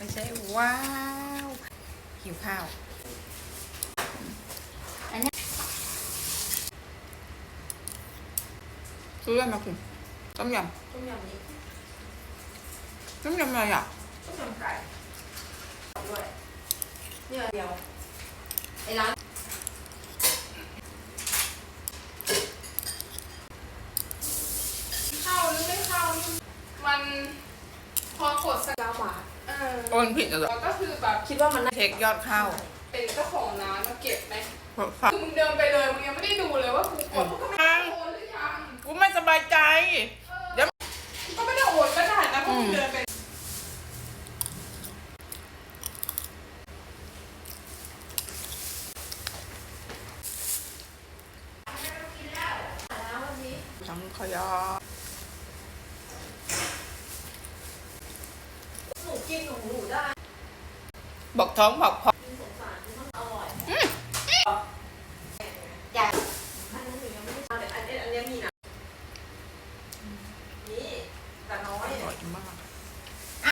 mình sẽ wow hiểu khao anh nhá tôi ăn mặc tôm yum tôm nhầm gì? Tôm yum là gì ạ tôm yum cải như là nhiều ấy lắm khao nó mới khao nhưng mà พอกดสักเก้าบาทเออโอนผิดเหรอก็คือแบบคิดว่ามันน่าเช็คยอดข้าวเป็นเจ้าของร้านมาเก็บไหมฝากคือมึงเดินไปเลยมึงยังไม่ได้ดูเลยว่ากูกดก็ไม่ได้โอนหรือยังกูไม่สบายใจเดี๋ยวกูก็ไม่ได้โอนก็ได้นะเพราะมึงเดินไปแล้ววันนี้สังขยา กินของหนูได้บอกท้องบอกพองสารมันอร่อยอยากอันนั้นหย่ได้นแต่อันนี้อันนี้มีนะนี่แต่น้อย อร่อยมาก